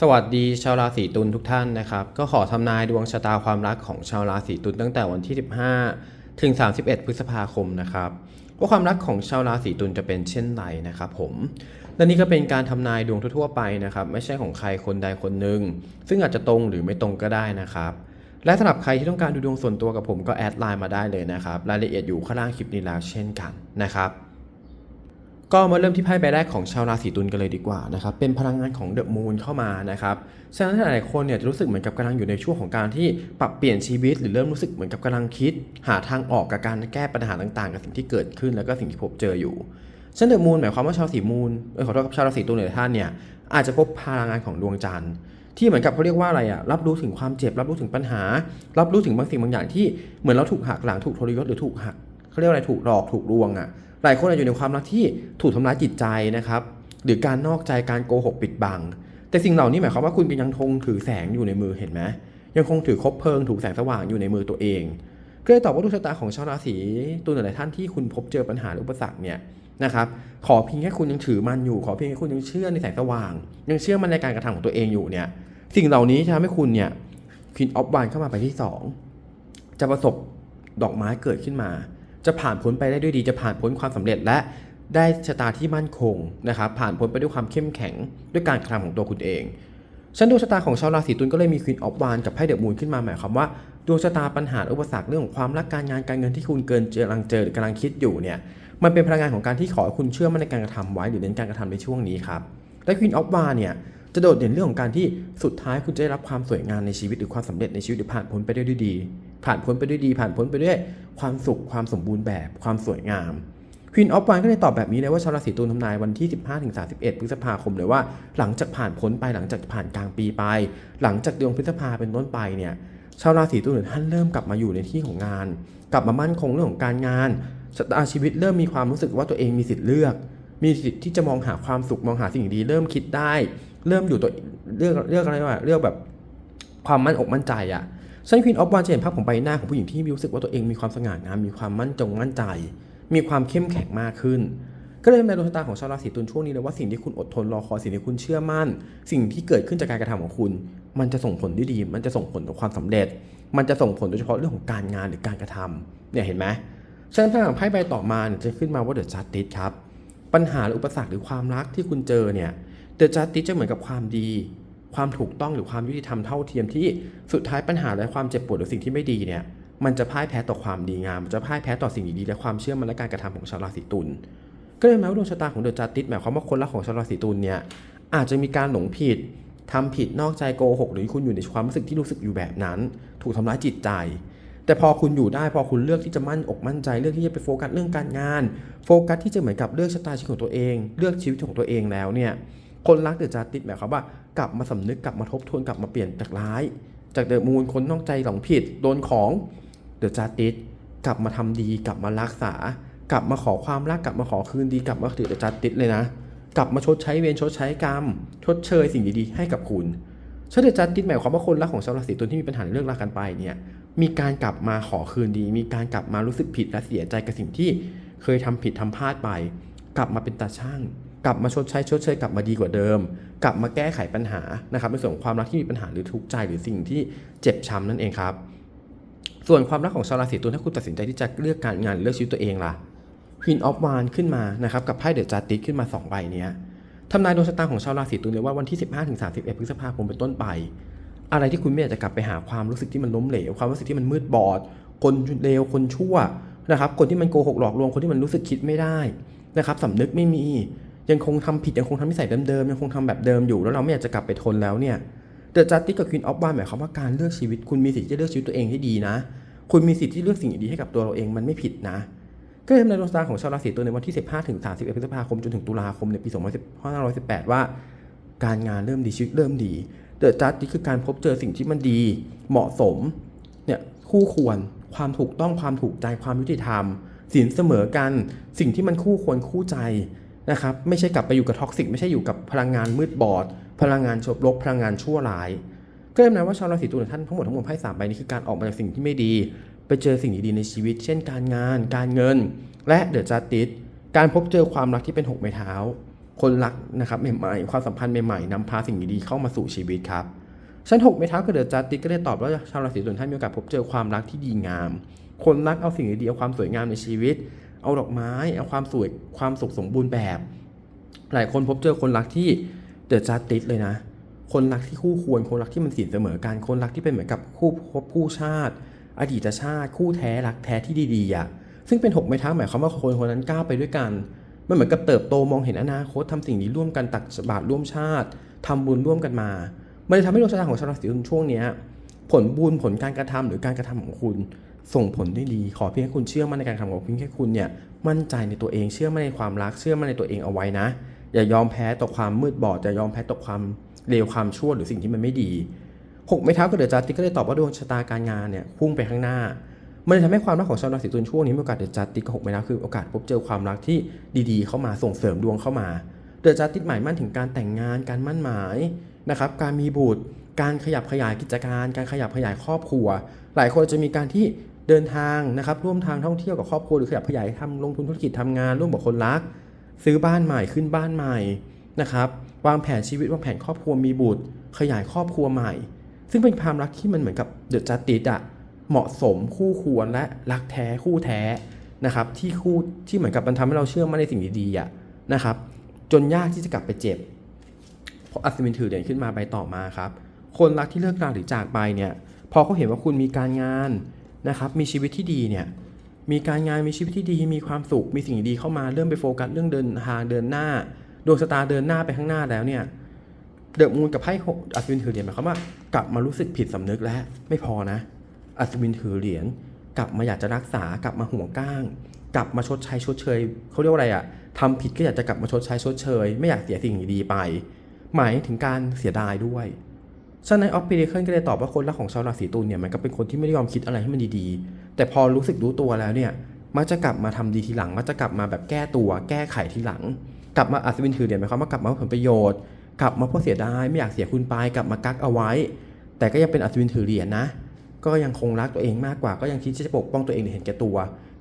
สวัสดีชาวราศีตุลทุกท่านนะครับ ก็ขอทำนายดวงชะตาความรักของชาวราศีตุลตั้งแต่วันที่ 15 ถึง 31 พฤษภาคมนะครับว่าความรักของชาวราศีตุลจะเป็นเช่นไรนะครับผมและนี่ก็เป็นการทำนายดวงทั่วๆไปนะครับ ไม่ใช่ของใครคนใดคนหนึ่งซึ่งอาจจะตรงหรือไม่ตรงก็ได้นะครับ และสำหรับใครที่ต้องการดูดวงส่วนตัวกับผมก็แอดไลน์มาได้เลยนะครับ รายละเอียดอยู่ข้างล่างคลิปนี้แล้วเช่นกันนะครับ ก็มาเริ่มที่ไพ่ใบแรกของชาวราศีตุลกันเลยดีกว่านะครับ เป็นพลังงานของเดอะมูนเข้ามานะครับฉะนั้นหลายคนเนี่ยจะรู้สึกเหมือนกับกำลังอยู่ในช่วงของการที่ปรับเปลี่ยนชีวิต หรือเริ่มรู้สึกเหมือนกับกำลังคิด หาทางออกกับการแก้ปัญหาต่างๆ กับสิ่งที่เกิดขึ้น แล้วก็สิ่งที่พบเจออยู่ฉะนันเดอะมูนหมายความว่าชาวสีมูนเออขอโทษครับชาวราศีตุลหลายท่านเนี่ยอาจจะพบพลังงานของดวงจันทร์ที่เหมือนกับเขาเรียกว่าอะไรอะรับรู้ถึงความเจ็บ รับรู้ถึงปัญหา รับรู้ถึงบางสิ่งบางอย่างที่เหมือนเราถูกหักหลังถูกทรยศหรือถูกหัก เขาเรียกอะไรถูกหลอกถูกลวงอะหลายคนอาจจะอยู่ในความรักที่ถูกทำร้ายจิตใจนะครับ หรือการนอกใจการโกหกปิดบัง แต่สิ่งเหล่านี้หมายความว่าคุณยังคงถือแสงอยู่ในมือเห็นไหมยังคงถือคบเพลิงถูกแสงสว่างอยู่ในมือตัวเองก็เลยตอบว่าดวงชะตาของชาวราศีตุลหลายท่านที่คุณพบเจอปัญหาหรืออุปสรรคเนี่ยนะครับขอเพียงแค่คุณยังถือมันอยู่ ขอเพียงแค่คุณยังเชื่อในแสงสว่าง ยังเชื่อมันในการกระทำของตัวเองอยู่เนี่ยสิ่งเหล่านี้จะทำให้คุณเนี่ยคินออฟวันเข้ามาไปที่สองจะประสบดอกไม้เกิดขึ้นมา จะผ่านพ้นไปได้ด้วยดีจะผ่านพ้นความสำเร็จและได้ชะตาที่มั่นคงนะครับผ่านพ้นไปด้วยความเข้มแข็ง ด้วยการกระทำของตัวคุณเองฉันดวงชะตาของชาวราศีตุลก็เลยมีควีนออฟวานกับไพ่เดอะมูนขึ้นมาหมายความว่าดวงชะตาปัญหาอุปสรรคเรื่องของความรักการงานการเงินที่คุณเกินเจอกำลังเจอหรือกำลังคิดอยู่เนี่ยมันเป็นพลังงานของการที่ขอให้คุณเชื่อมั่นในการกระทำไว้หรือเน้นการกระทำในช่วงนี้ครับและควีนออฟวานเนี่ยจะโดดเด่นเรื่องของการที่สุดท้ายคุณจะได้รับความสวยงามในชีวิตหรือความสำเร็จในชีวิตหรือผ่านพ้นไปได้ด้วยดี ผ่านพ้นไปด้วยดี ผ่านพ้นไปด้วยความสุขความสมบูรณ์แบบความสวยงามควีนออฟวันก็เลยตอบแบบนี้เลยว่าชาวราศีตุลทำนายวันที่ 15-31 พฤษภาคมเลยว่า หลังจากผ่านพ้นไปหลังจากผ่านกลางปีไป หลังจากเดือนพฤษภาเป็นต้นไปเนี่ยชาวราศีตุลท่านเริ่มกลับมาอยู่ในที่ของงาน กลับมามั่นคงเรื่องของการงานชะตาชีวิตเริ่มมีความรู้สึกว่าตัวเองมีสิทธิ์เลือก มีสิทธิ์ที่จะมองหาความสุขมองหาสิ่งดี เริ่มคิดได้ เริ่มอยู่ตัวเลือกเลือกอะไรว่าเลือกแบบความมั่นอกมั่นใจอะ ฉันควีนออฟวันจะเห็นภาพของใบหน้าของผู้หญิงที่มีรู้สึกว่าตัวเองมีความสง่างาม มีความมั่นจงมั่นใจ มีความเข้มแข็งมากขึ้น ก็เลยทำในดวงชะตาของชาวราศีตุลช่วงนี้เลยว่าสิ่งที่คุณอดทนรอคอยสิ่งที่คุณเชื่อมั่น สิ่งที่เกิดขึ้นจากการกระทำของคุณ มันจะส่งผลที่ดี มันจะส่งผลต่อความสำเร็จ มันจะส่งผลโดยเฉพาะเรื่องของการงานหรือการกระทำเนี่ยเห็นไหมฉะนั้นถ้าหากไพ่ใบต่อมาเนี่ยจะขึ้นมาว่าเดอะจัสติสครับปัญหาหรืออุปสรรคหรือความรักที่คุณเจอเนี่ยเดอะจัสติสจะเหมือนกับความดี ความถูกต้องหรือความยุติธรรมเท่าเทียมที่สุดท้ายปัญหาและความเจ็บปวดหรือสิ่งที่ไม่ดีเนี่ยมันจะพ่ายแพ้ต่อความดีงาม มันจะพ่ายแพ้ต่อสิ่งดีๆและความเชื่อมั่นและการกระทำของชาวราศีตุลก็เลยหมายว่าดวงชะตาของเดอะจัติสหมายความว่าคนรักของชาวราศีตุลเนี่ยอาจจะมีการหลงผิดทำผิดนอกใจโกหกหรือคุณอยู่ในความรู้สึกที่รู้สึกอยู่แบบนั้น ถูกทำร้ายจิตใจ แต่พอคุณอยู่ได้พอคุณเลือกที่จะมั่นอกมั่นใจเลือกที่จะไปโฟกัสเรื่องการงาน โฟกัสที่จะเหมือนกับเลือกชะตาชีวิตของตัวเอง เลือกชีวิตของตัวเองแล้วเนี่ย คนรักเดือะจัสติสหมายความว่ากลับมาสำนึกกลับมาทบทวนกลับมาเปลี่ยนจากร้าย จากเดอะมูนคนนอกใจหลงผิดโดนของเดือะจัสติสกลับมาทำดีกลับมารักษา กลับมาขอความรักกลับมาขอคืนดีกลับมาถือเดือะจัสติสเลยนะ กลับมาชดใช้เวรชดใช้กรรม ชดเชยสิ่งดีๆให้กับคุณชดเดือะจัสติสหมายความว่าคนรักของชาวราศีตุลที่มีปัญหาในเรื่องรักกันไปเนี่ยมีการกลับมาขอคืนดี มีการกลับมารู้สึกผิดและเสียใจกับสิ่งที่เคยทำผิดทำพลาดไป กลับมาเป็นตาช่าง กลับมาชดใช้ชดเชยกลับมาดีกว่าเดิม กลับมาแก้ไขปัญหานะครับในส่วนของความรักที่มีปัญหาหรือทุกข์ใจหรือสิ่งที่เจ็บช้ำนั่นเองครับ ส่วนความรักของชาวราศีตุลถ้าคุณตัดสินใจที่จะเลือกการงานเลือกชีวิตตัวเองล่ะ Queen of w a n d ขึ้นมานะครับกับไพ่เดอะจ s ติสขึ้นมา2ใบเนี้ยทำนายดวงชะตาของชาวราศีตุลเลยว่าวันที่ 15-31 พฤษภาคมเป็นต้นไป อะไรที่คุณไม่อยากจะกลับไปหาความรู้สึกที่มันล้มเหลว ความรู้สึกที่มันมืดบอด คนเลวคนชั่วนะครับ คนที่มันโกหกหลอกลวงคนที่มันรู้สึกคิดไม่ได้นะครับสำนึกไม่มี ยังคงทำผิดยังคงทำนิสัยเดิมๆยังคงทำแบบเดิมอยู่แล้วเราไม่อยากจะกลับไปทนแล้วเนี่ยเดอะจัสติสกับควีนออฟวานหมายความว่าการเลือกชีวิต คุณมีสิทธิ์ที่จะเลือกชีวิตตัวเองให้ดีนะ คุณมีสิทธิ์ที่เลือกสิ่งดีให้กับตัวเราเองมันไม่ผิดนะ ก็เลยทำในดวงตาของชาวราศีตุลในวันที่ 15ถึง31พฤษภาคมจนถึงตุลาคมในปี2518 ว่า การงานเริ่มดีชีวิตเริ่มดีเดอะจัสติสคือการพบเจอสิ่งที่มันดี เหมาะสมเนี่ยคู่ควรความถูกต้องความถูกใจความยุติธรรมสินเสมอกัน สิ่งที่มันคู่ควรคู่ใจ นะครับไม่ใช่กลับไปอยู่กับท็อกซิกไม่ใช่อยู่กับพลังงานมืดบอด พลังงานชบลบพลังงานชั่วร้าย ก็เลยนะว่าชาวราศีตุลท่านทั้งหมดทั้งมวลไพ่สามใบนี้คือการออกมาจากสิ่งที่ไม่ดี ไปเจอสิ่งดีๆในชีวิต เช่น การงาน การเงิน และเดอะจัสติสการพบเจอความรักที่เป็นหกไม้เท้า คนรักนะครับใหม่ๆความสัมพันธ์ใหม่ๆนำพาสิ่งดีๆเข้ามาสู่ชีวิตครับชั้นหกเมท้ากับเดอะจัสติสก็ได้ตอบว่าชาวราศีตุลท่านมีโอกาสพบเจอความรักที่ดีงาม คนรักเอาสิ่งดีๆเอาความสวยงามในชีวิต เอาดอกไม้ เอาความสวยความสุขสมบูรณ์แบบ หลายคนพบเจอคนรักที่เดือะจัสติสเลยนะ คนรักที่คู่ควร คนรักที่มันสินเสมอกัน คนรักที่เป็นเหมือนกับคู่ภพคู่ชาติ อดีตชาติ คู่แท้รักแท้ที่ดีๆอะ ซึ่งเป็นหกไม้เท้าหมายความว่าคนคนนั้นก้าวไปด้วยกัน มันเหมือนกับเติบโตมองเห็นอนาคตทำสิ่งนี้ร่วมกันตักบาตรร่วมชาติทำบุญร่วมกันมา มันเลยทำให้ดวงชะตาของชาวราศีตุลช่วงเนี้ยผลบุญผลการกระทำหรือการกระทำของคุณ ส่งผลได้ดี ขอเพียงให้คุณเชื่อมั่นในการทำของคุณแค่คุณเนี่ยมั่นใจในตัวเองเชื่อมั่นในความรักเชื่อมั่นในตัวเองเอาไว้นะ อย่ายอมแพ้ต่อความมืดบอดอย่ายอมแพ้ต่อความเลวความชั่วหรือสิ่งที่มันไม่ดีหกไม้เท้ากับเดือดจัสติก็เลยตอบว่าดวงชะตาการงานเนี่ยพุ่งไปข้างหน้ามันเลยทำให้ความรักของชาวราศีตุลช่วงนี้มีโอกาสเดือดจัสติกับหกไม้เท้าคือโอกาสพบเจอความรักที่ดีๆ เข้ามาส่งเสริมดวงเข้ามาเดือดจัสติหมายมั่นถึงการแต่งงานการมั่นหมายนะครับการมีบุตรการขยับขยายกิจการ การขยับขยายครอบครัว หลายคนจะมีการที่ เดินทางนะครับร่วมทางท่องเที่ยวกับครอบครัวหรือขยับขยายทำลงทุนธุรกิจทำงาน ร่วมกับคนรัก ซื้อบ้านใหม่ขึ้นบ้านใหม่นะครับวางแผนชีวิตวางแผนครอบครัวมีบุตร ขยายครอบครัวใหม่ ซึ่งเป็นความรักที่มันเหมือนกับเดือะจัสติสอะเหมาะสมคู่ควรและรักแท้คู่แท้นะครับที่คู่ที่เหมือนกับมันทำให้เราเชื่อมั่นในสิ่งดีๆอะนะครับจนยากที่จะกลับไปเจ็บเพราะอัศวินถือเหรียญขึ้นมาใบต่อมาครับคนรักที่เลิกราหรือจากไปเนี่ยพอเขาเห็นว่าคุณมีการงาน นะครับมีชีวิตที่ดีเนี่ยมีการงานมีชีวิตที่ดีมีความสุขมีสิ่งดีเข้ามาเริ่มไปโฟกัสเรื่องเดินทางเดินหน้าดวงชะตาเดินหน้าไปข้างหน้าแล้วเนี่ยเดอะมูนกับไพ่อัศวินถือเหรียญหมายความว่ากลับมารู้สึกผิดสำนึกแล้วไม่พอนะอัศวินถือเหรียญกลับมาอยากจะรักษากลับมาห่วงก้าง กลับมาชดใช้ชดเชยเขาเรียกว่าอะไรอะทำผิดก็อยากจะกลับมาชดใช้ชดเชย ไม่อยากเสียสิ่งดีไป หมายถึงการเสียดายด้วย ฉะนั้นออฟฟิเดเคิลก็เลยตอบว่าคนรักของชาวราศีตุลเนี่ยมันก็เป็นคนที่ไม่ได้ยอมคิดอะไรให้มันดีๆ แต่พอรู้สึกรู้ตัวแล้วเนี่ยมักจะกลับมาทำดีทีหลังมักจะกลับมาแบบแก้ตัว แก้ไขทีหลัง กลับมาอัศวินถือเหรียญหมายความว่ากลับมาเพื่อผลประโยชน์ กลับมาเพราะเสียดายไม่อยากเสียคุณไปกลับมากักเอาไว้ แต่ก็ยังเป็นอัศวินถือเหรียญนะ ก็ยังคงรักตัวเองมากกว่าก็ยังคิดที่จะปกป้องตัวเองหรือเห็นแก่ตัว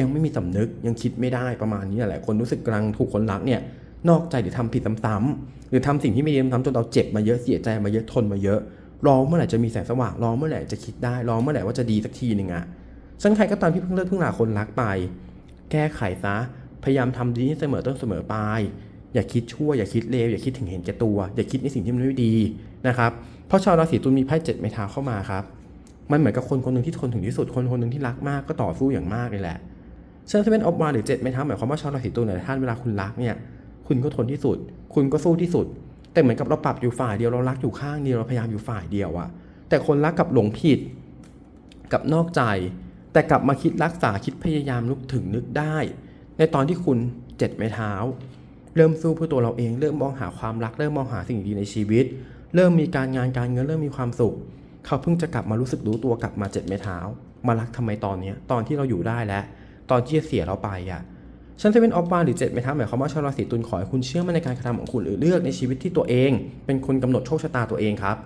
ยังไม่มีสำนึกยังคิดไม่ได้ประมาณนี้แหละคนรู้สึกกลังถูกคนรักเนี่ยนอกใจหรือทำผิดซ้ำๆหรือทำสิ่งที่ไม่ดีซ้ำจนเราเจ็บมาเยอะเสียใจมาเยอะทนมาเยอะ รอเมื่อไหร่จะมีแสงสว่างรอเมื่อไหร่จะคิดได้รอเมื่อไหร่ว่าจะดีสักทีหนึ่งอะฉันใครก็ตามที่เพิ่งเลิกเพิ่งลาคนรักไป แก้ไขซะพยายามทำดีเสมอต้นเสมอปลายอย่าคิดชั่วอย่าคิดเลวอย่าคิดถึงเห็นแก่ตัว อย่าคิดในสิ่งที่มันไม่ดีนะครับเพราะชาวราศีตุลมีไพ่เจ็ดไม้เท้าเข้ามาครับมันเหมือนกับคนคนหนึ่งที่ทนถึงที่สุดคนคนหนึ่งที่รักมากก็ต่อสู้อย่างมากเลยแหละเซนเซเวนออฟมาหรือเจ็ดไม้เท้าหมายความว่าชาวราศีตุลเนี่ยท่านเวลาคุณรักเนี่ยคุณก็ทนที่สุด คุณก็สู้ที่สุด แต่เหมือนกับเราปรับอยู่ฝ่ายเดียวเรารักอยู่ข้างเดียวเราพยายามอยู่ฝ่ายเดียวอะแต่คนรักกับหลงผิดกับนอกใจ แต่กลับมาคิดรักษาคิดพยายามลุกถึงนึกได้ ในตอนที่คุณเจ็ดไม้เท้า เริ่มสู้เพื่อตัวเราเองเริ่มมองหาความรักเริ่มมองหาสิ่งดีในชีวิต เริ่มมีการงานการเงินเริ่มมีความสุข เขาเพิ่งจะกลับมารู้สึกรู้ตัวกลับมาเจ็ดไม้เท้า มารักทำไมตอนเนี้ยตอนที่เราอยู่ได้แล้ว ตอนที่จะเสียเราไปอะ ฉันจะเป็นออฟบาหรือเจ็ดไม้เท้าหมายความว่าชาวราศีตุลขอให้คุณเชื่อมั่นในการกระทำของคุณหรือเลือกในชีวิตที่ตัวเอง เป็นคนกำหนดโชคชะตาตัวเองครับ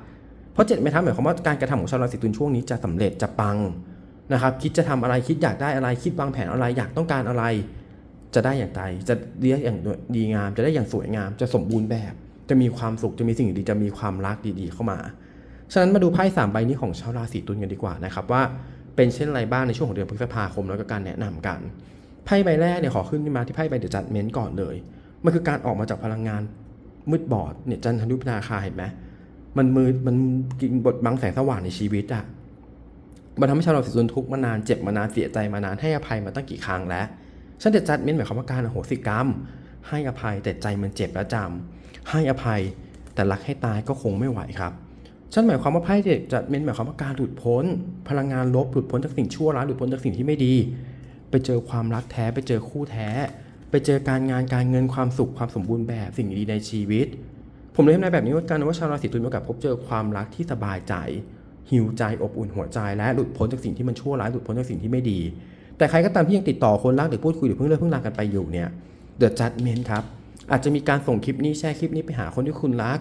เพราะเจ็ดไม้เท้าหมายความว่าการกระทำของชาวราศีตุลช่วงนี้จะสำเร็จจะปังนะครับคิดจะทำอะไรคิดอยากได้อะไรคิดวางแผนอะไรอยากต้องการอะไร จะได้อย่างไรจะเรียกอย่างดีงาม จะได้อย่างสวยงาม จะสมบูรณ์แบบ จะมีความสุขจะมีสิ่งดีจะมีความรักดีๆ เข้ามา ฉะนั้นมาดูไพ่สามใบนี้ของชาวราศีตุลกันดีกว่านะครับว่าเป็นเช่นไรบ้างในช่วงของเดือนพฤษภาคมแล้วก็การแนะนำกัน ไพ่ใบแรกเนี่ยขอขึ้นมาที่ไพ่ใบเดอะจัดเมนต์ก่อนเลย มันคือการออกมาจากพลังงานมืดบอดเนี่ยจันทรุปนาคาเห็นไหมมันมือมันกินบทบังแสงสว่างในชีวิตอะมันทำให้ชาวเราศีตุลทุกข์มานานเจ็บมานานเสียใจมานานให้อภัยมาตั้งกี่ครั้งแล้วฉันเดอะจัดเมนต์หมายความว่าการโหสิกรรม ให้อภัยแต่ใจมันเจ็บและจำให้อภัยแต่รักให้ตายก็คงไม่ไหวครับฉันหมายความว่าไพ่เด็กจัดเมนต์หมายความว่าการหลุดพ้น พลังงานลบหลุดพ้นจากสิ่งชั่วร้ายหลุดพ้นจากสิ่งที่ไม่ดี ไปเจอความรักแท้ไปเจอคู่แท้ ไปเจอการงานการเงินความสุขความสมบูรณ์แบบสิ่งดีในชีวิต ผมเลยทำนายแบบนี้ว่ากันว่าชาวราศีตุลมีโอกาสพบเจอความรักที่สบายใจหิวใจอบอุ่นหัวใจและหลุดพ้นจากสิ่งที่มันชั่วร้ายหลุดพ้นจากสิ่งที่ไม่ดี แต่ใครก็ตามที่ยังติดต่อคนรักหรือพูดคุยหรือเพิ่งเลิกเพิ่งลากันไปอยู่เนี่ยเดอะจัดเมนครับอาจจะมีการส่งคลิปนี้แชร์คลิปนี้ไปหาคนที่คุณรัก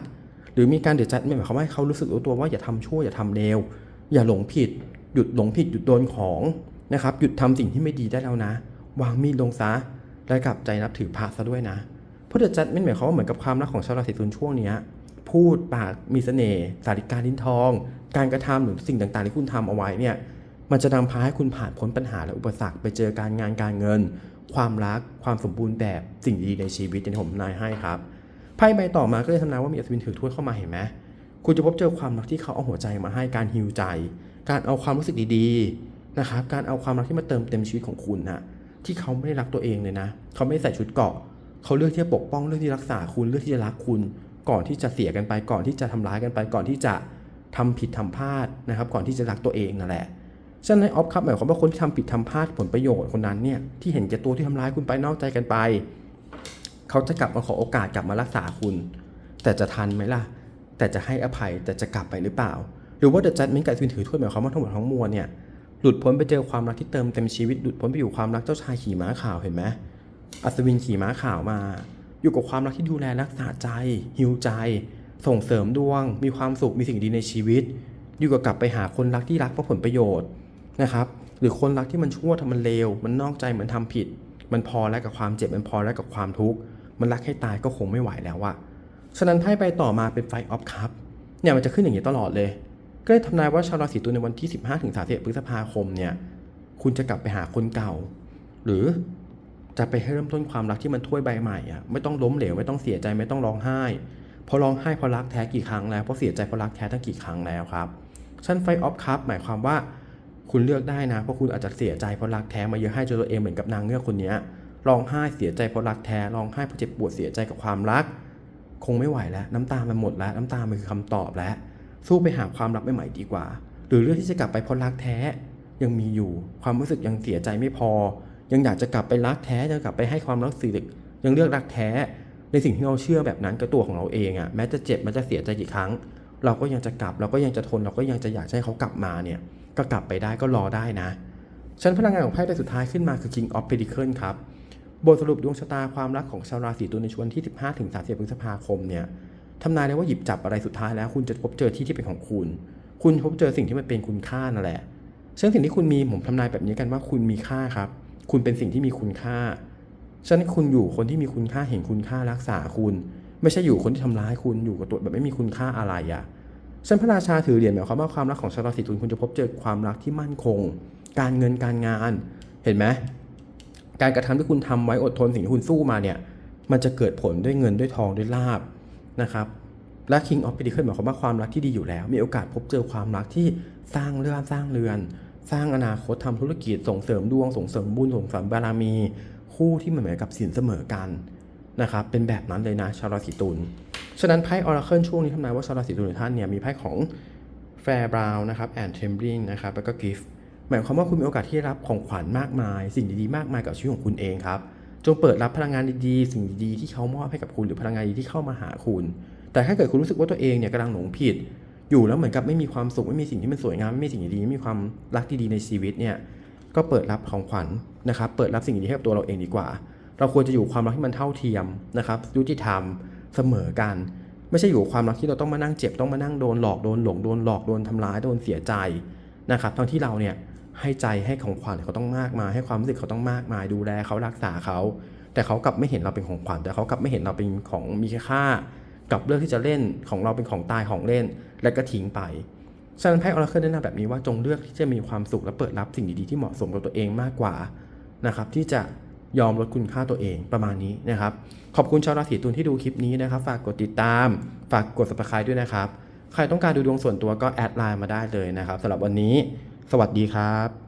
หรือมีการเดือดจัดหมายความว่าให้เขารู้สึกรู้ตัวว่าอย่าทำชั่วอย่าทำเลวอย่าหลงผิด หยุดหลงผิดหยุดโดนของ นะครับหยุดทำสิ่งที่ไม่ดีได้แล้วนะ วางมีดลงซะและกลับใจนับถือพระซะด้วยนะพราะเดอะจัดไม่หมายความว่าเหมือนกับความรักของชาวราศีตุลช่วงเนี้ยพูดปากมีเสน่ห์สาริการลิ้นทอง การกระทำหรือสิ่งต่างๆที่คุณทำเอาไว้เนี่ยมันจะนำพาให้คุณผ่านพ้นปัญหาและอุปสรรคไปเจอการงานการเงิน ความรักความสมบูรณ์แบบสิ่งดีในชีวิตอย่างที่ผมนายให้ครับไพ่ใบต่อมาก็เลยทำนายว่ามีอัศวินถือถ้วยเข้ามาเห็นไหมคุณจะพบเจอความรักที่เขาเอาหัวใจมาให้การฮิวใจ การเอาความรู้สึกดีๆ นะครับการเอาความรักที่มาเติมเต็มชีวิตของคุณนะที่เขาไม่ได้รักตัวเองเลยนะ เขาไม่ใส่ชุดเกาะ เขาเลือกที่จะปกป้องเลือกที่รักษาคุณเลือกที่จะรักคุณ ก่อนที่จะเสียกันไปก่อนที่จะทำร้ายกันไป ก่อนที่จะทำผิดทำพลาดนะครับ ก่อนที่จะรักตัวเองนั่นแหละฉะนั้นออฟครับหมายความว่าคนที่ทำผิดทำพลาดผลประโยชน์คนนั้นเนี่ยที่เห็นแก่ตัวที่ทำร้ายคุณไปนอกใจกันไป เขาจะกลับมาขอโอกาสกลับมารักษาคุณ แต่จะทันไหมล่ะ แต่จะให้อภัยแต่จะกลับไปหรือเปล่า หรือว่าเดอะจัดมินกับวินถือถ้วยหมายความว่าทั้งหมดทั้งมวลเนี่ย หลุดพ้นไปเจอความรักที่เติมเต็มชีวิตหลุดพ้นไปอยู่ความรักเจ้าชายขี่ม้าขาวเห็นไหมอัศวินขี่ม้าขาวมา อยู่กับความรักที่ดูแลรักษาใจฮิวใจ ส่งเสริมดวง มีความสุขมีสิ่งดีในชีวิต อยู่กับกลับไปหาคนรักที่รักเพราะผลประโยชน์นะครับหรือคนรักที่มันชั่วทำมันเลวมันนอกใจเหมือนทำผิด มันพอแล้วกับความเจ็บมันพอแล้วกับความทุกข์มันรักให้ตายก็คงไม่ไหวแล้วอะฉะนั้นไพ่ไปต่อมาเป็นไฟออฟคัพเนี่ยมันจะขึ้นอย่างนี้ตลอดเลย ก็เลยทำนายว่าชาวราศีตุลในวันที่ 15ถึง30พฤษภาคมเนี่ย คุณจะกลับไปหาคนเก่า หรือจะไปให้เริ่มต้นความรักที่มันถ้วยใบใหม่อะไม่ต้องล้มเหลวไม่ต้องเสียใจไม่ต้องร้องไห้เพราะร้องไห้เพราะรักแท้กี่ครั้งแล้วเพราะเสียใจเพราะรักแท้ตั้งกี่ครั้งแล้วครับชั้นไฟออฟคัพหมายความว่าคุณเลือกได้นะ เพราะคุณอาจจะเสียใจเพราะรักแท้มาเยอะให้จนตัวเองเหมือนกับนางเงือกคนนี้ร้องไห้เสียใจเพราะรักแท้ร้องไห้เพราะเจ็บปวดเสียใจกับความรัก คงไม่ไหวแล้ว น้ำตามันหมดแล้ว น้ำตามันคือคำตอบแล้ว สู้ไปหาความรักใหม่ๆดีกว่า หรือเลือกที่จะกลับไปเพราะรักแท้ ยังมีอยู่ ความรู้สึกยังเสียใจไม่พอ ยังอยากจะกลับไปรักแท้ยังกลับไปให้ความรักสิริยังเลือกรักแท้ ในสิ่งที่เราเชื่อแบบนั้นกับตัวของเราเองอะแม้จะเจ็บแม้จะเสียใจกี่ครั้ง เราก็ยังจะกลับเราก็ยังจะทนเราก็ยังจะอยากให้เขากลับมาเนี่ยก็กลับไปได้ก็รอได้นะชั้นพลังงานของไพ่ใบสุดท้ายขึ้นมาคือ King of Pentacle ครับบทสรุปดวงชะตาความรักของชาวราศีตุลในช่วงที่ 15-30พฤษภาคมเนี่ย ทำนายได้ว่าหยิบจับอะไรสุดท้ายแล้ว คุณจะพบเจอที่ที่เป็นของคุณ คุณพบเจอสิ่งที่มันเป็นคุณค่านั่นแหละซึ่งสิ่งที่คุณมีผมทำนายแบบนี้กันว่าคุณมีค่าครับ คุณเป็นสิ่งที่มีคุณค่าฉะนั้นคุณอยู่คนที่มีคุณค่าเห็นคุณค่ารักษาคุณ ไม่ใช่อยู่คนที่ทำร้ายคุณอยู่กับตัวแบบไม่มีคุณค่าอะไรอะ่ะฉันพระราชาถือเหรียญหมายความว่าความรักของชาวราศีตุลคุณจะพบเจอความรักที่มั่นคง การเงินการงาน เห็นไหมการกระทำที่คุณทำไว้อดทนสิ่งที่คุณสู้มาเนี่ย มันจะเกิดผลด้วยเงินด้วยทองด้วยลาบ นะครับและ King of Pentacles หมายความว่าความรักที่ดีอยู่แล้ว มีโอกาสพบเจอความรักที่สร้างเรือนสร้างเรือน สร้างอนาคตทำธุรกิจส่งเสริมดวงส่งเสริมบุญส่งเสริมบารมี คู่ที่มันเหมือนกับสินเสมอกันนะครับเป็นแบบนั้นเลยนะชาวราศีตุลฉะนั้นไพ่ออราเคิลช่วงนี้ทำนายว่าชาวราศีตุลท่านเนี่ยมีไพ่ของแฟร์บราวน์นะครับแอนเทมบริงนะครับแล้วก็กิฟต์หมายความว่าคุณมีโอกาสที่รับของขวัญมากมาย สิ่งดีๆมากมายกับชีวิตของคุณเองครับ จงเปิดรับพลังงานดีๆ สิ่งดีๆที่เขามอบให้กับคุณหรือพลังงานดีที่เข้ามาหาคุณ แต่ถ้าเกิดคุณรู้สึกว่าตัวเองเนี่ยกำลังหลงผิด อยู่แล้วเหมือนกับไม่มีความสุขไม่มีสิ่งที่มันสวยงามไม่มีสิ่งดีๆไม่มีความรักดีๆในชีวิตเนี่ยก็เปิดรับของขวัญนะครับเปิดรับสิ่งดีๆให้กับตัวเราเองดีกว่า เราควรจะอยู่ความรักที่มันเท่าเทียมนะครับยุติธรรมเสมอกัน ไม่ใช่อยู่ความรักที่เราต้องมานั่งเจ็บต้องมานั่งโดนหลอกโดนหลงโดนหลอกโดนทำร้ายโดนเสียใจนะครับทั้งที่เราเนี่ย ให้ใจให้ของขวัญเขาต้องมากมายให้ความรู้สึกเขาต้องมากมายดูแลเขารักษาเขา แต่เขากลับไม่เห็นเราเป็นของขวัญแต่เขากลับไม่เห็นเราเป็นของมีค่ากับเรื่องที่จะเล่นของเราเป็นของตายของเล่น และก็ทิ้งไปฉะนั้นไพ่ออราเคิลแนะนำแบบนี้ว่าจงเลือกที่จะมีความสุขและเปิดรับสิ่งดีๆที่เหมาะสมกับตัวเองมากกว่านะครับที่จะยอมลดคุณค่าตัวเองประมาณนี้นะครับ ขอบคุณชาวราศีตุลที่ดูคลิปนี้นะครับ ฝากกดติดตาม ฝากกด subscribe ด้วยนะครับ ใครต้องการดูดวงส่วนตัวก็แอดไลน์มาได้เลยนะครับสำหรับวันนี้ สวัสดีครับ